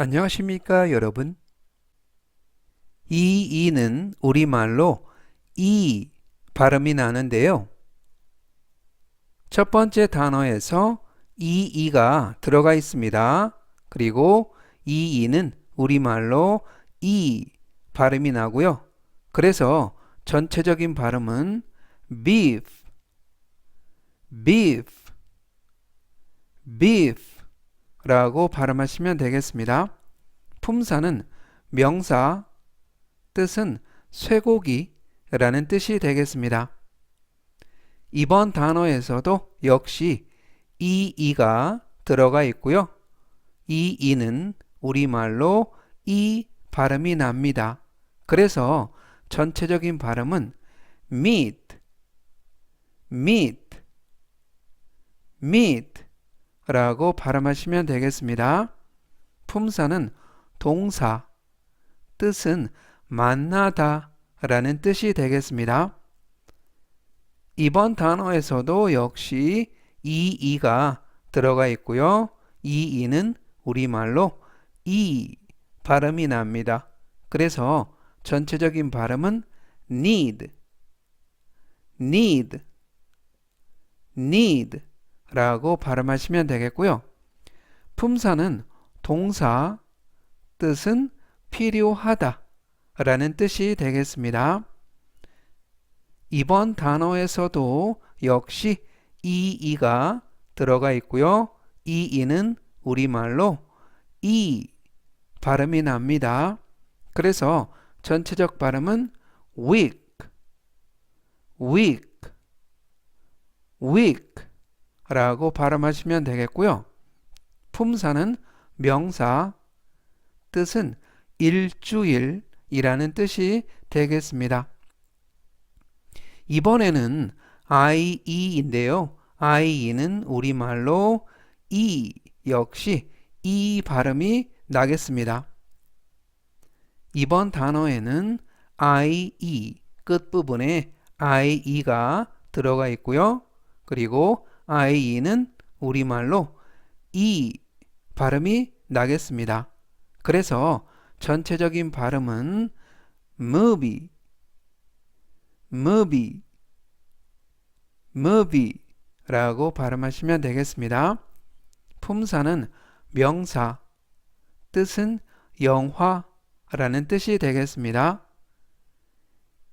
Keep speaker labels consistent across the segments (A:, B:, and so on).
A: 안녕하십니까 여러분? 이 이는 우리말로 이 발음이 나는데요. 첫 번째 단어에서 이 이가 들어가 있습니다. 그리고 이 이는 우리말로 이 발음이 나고요. 그래서 전체적인 발음은 beef beef beef 라고 발음하시면 되겠습니다. 품사는 명사, 뜻은 쇠고기 라는 뜻이 되겠습니다. 이번 단어에서도 역시 이 이가 들어가 있고요. 이 이는 우리말로 이 발음이 납니다. 그래서 전체적인 발음은 meat, meat, meat 라고 발음하시면 되겠습니다. 품사는 동사, 뜻은 만나다 라는 뜻이 되겠습니다. 이번 단어에서도 역시 이 이가 들어가 있고요. 이 이는 우리말로 이 발음이 납니다. 그래서 전체적인 발음은 need, need, need 라고 발음하시면 되겠고요. 품사는 동사, 뜻은 필요하다 라는 뜻이 되겠습니다. 이번 단어에서도 역시 이 이가 들어가 있고요. 이 이는 우리말로 이 발음이 납니다. 그래서 전체적 발음은 weak, weak, weak 라고 발음하시면 되겠고요. 품사는 명사, 뜻은 일주일이라는 뜻이 되겠습니다. 이번에는 IE인데요. IE는 우리말로 이 역시 이 발음이 나겠습니다. 이번 단어에는 IE 끝부분에 IE가 들어가 있고요. 그리고 IE는 우리말로 이 발음이 나겠습니다. 그래서 전체적인 발음은 movie, movie, movie 라고 발음하시면 되겠습니다. 품사는 명사, 뜻은 영화라는 뜻이 되겠습니다.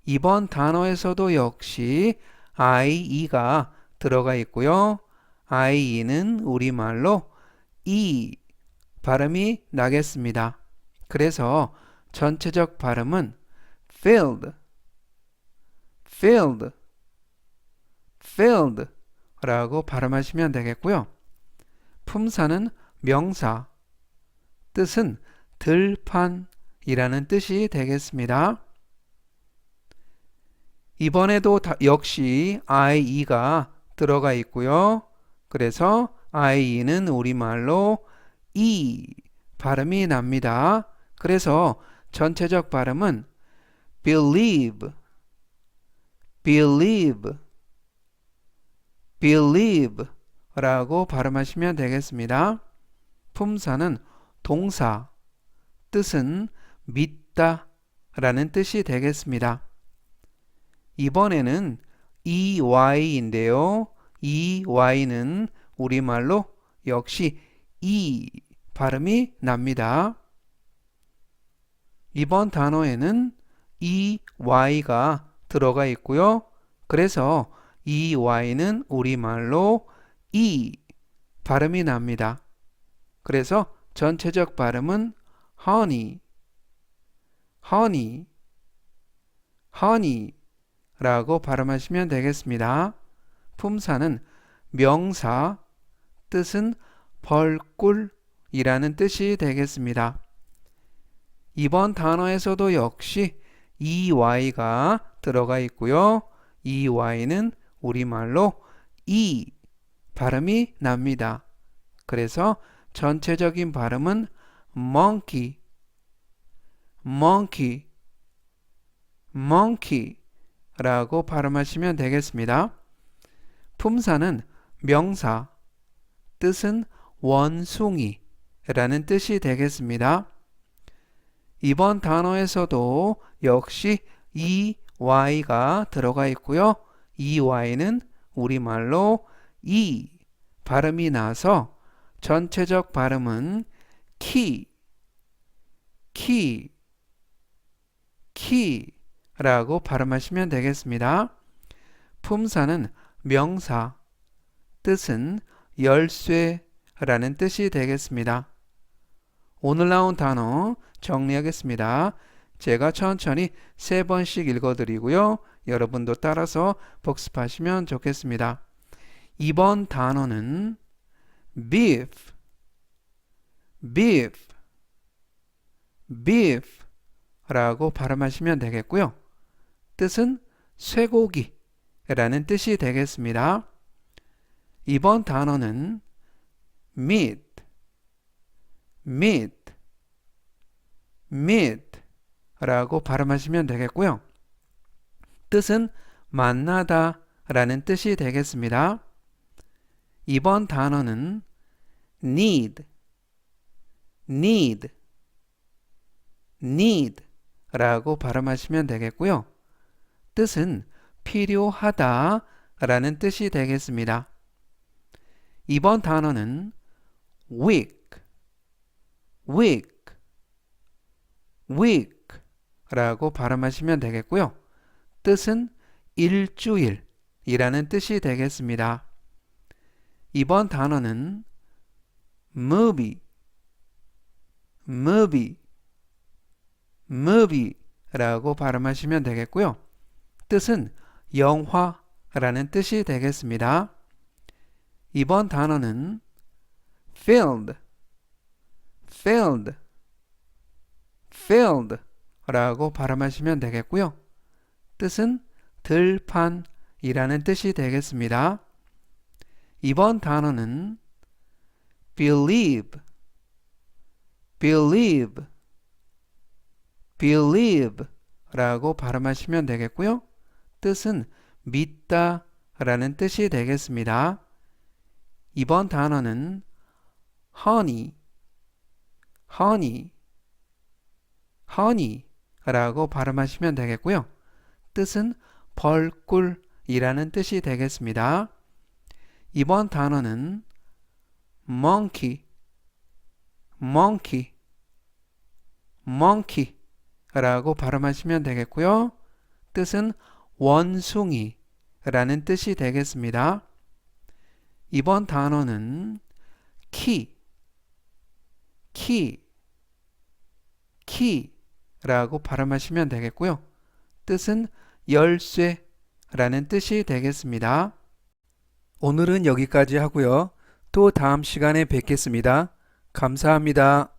A: 이번 단어에서도 역시 IE가 들어가 있고요. IE는 우리말로 이 발음이 나겠습니다. 그래서 전체적 발음은 filled, filled, filled 라고 발음하시면 되겠고요. 품사는 명사, 뜻은 들판이라는 뜻이 되겠습니다. 이번에도 역시 IE가 들어가 있고요. 그래서 IE는 우리말로 이 발음이 납니다. 그래서 전체적 발음은 believe, believe, believe 라고 발음하시면 되겠습니다. 품사는 동사, 뜻은 믿다 라는 뜻이 되겠습니다. 이번에는 EY인데요. EY는 우리말로 역시 이 발음이 납니다. 이번 단어에는 EY가 들어가 있고요. 그래서 EY는 우리말로 이 발음이 납니다. 그래서 전체적 발음은 honey, honey, honey 라고 발음하시면 되겠습니다. 품사는 명사, 뜻은 벌꿀이라는 뜻이 되겠습니다. 이번 단어에서도 역시 EY가 들어가 있고요. EY는 우리말로 이 발음이 납니다. 그래서 전체적인 발음은 monkey, monkey, monkey 라고 발음하시면 되겠습니다. 품사는 명사, 뜻은 원숭이 라는 뜻이 되겠습니다. 이번 단어에서도 역시 EY가 들어가 있고요. EY는 우리말로 E 발음이 나서 전체적 발음은 키, 키, 키 라고 발음하시면 되겠습니다. 품사는 명사, 뜻은 열쇠라는 뜻이 되겠습니다. 오늘 나온 단어 정리하겠습니다. 제가 천천히 세 번씩 읽어드리고요. 여러분도 따라서 복습하시면 좋겠습니다. 이번 단어는 beef, beef, beef 라고 발음하시면 되겠고요. 뜻은 쇠고기라는 뜻이 되겠습니다. 이번 단어는 meat, meat, meat 라고 발음하시면 되겠고요. 뜻은 만나다 라는 뜻이 되겠습니다. 이번 단어는 need, need, need 라고 발음하시면 되겠고요. 뜻은 필요하다 라는 뜻이 되겠습니다. 이번 단어는 weak, weak, week 라고 발음하시면 되겠고요. 뜻은 일주일이라는 뜻이 되겠습니다. 이번 단어는 movie, movie, movie 라고 발음하시면 되겠고요. 뜻은 영화라는 뜻이 되겠습니다. 이번 단어는 filled, filled, filled 라고 발음하시면 되겠고요. 뜻은 들판이라는 뜻이 되겠습니다. 이번 단어는 believe, believe, believe 라고 발음하시면 되겠고요. 뜻은 믿다 라는 뜻이 되겠습니다. 이번 단어는 honey, honey, honey 라고 발음하시면 되겠고요. 뜻은 벌꿀이라는 뜻이 되겠습니다. 이번 단어는 monkey, monkey, monkey 라고 발음하시면 되겠고요. 뜻은 원숭이라는 뜻이 되겠습니다. 이번 단어는 key, key, key라고 발음하시면 되겠고요. 뜻은 열쇠라는 뜻이 되겠습니다. 오늘은 여기까지 하고요. 또 다음 시간에 뵙겠습니다. 감사합니다.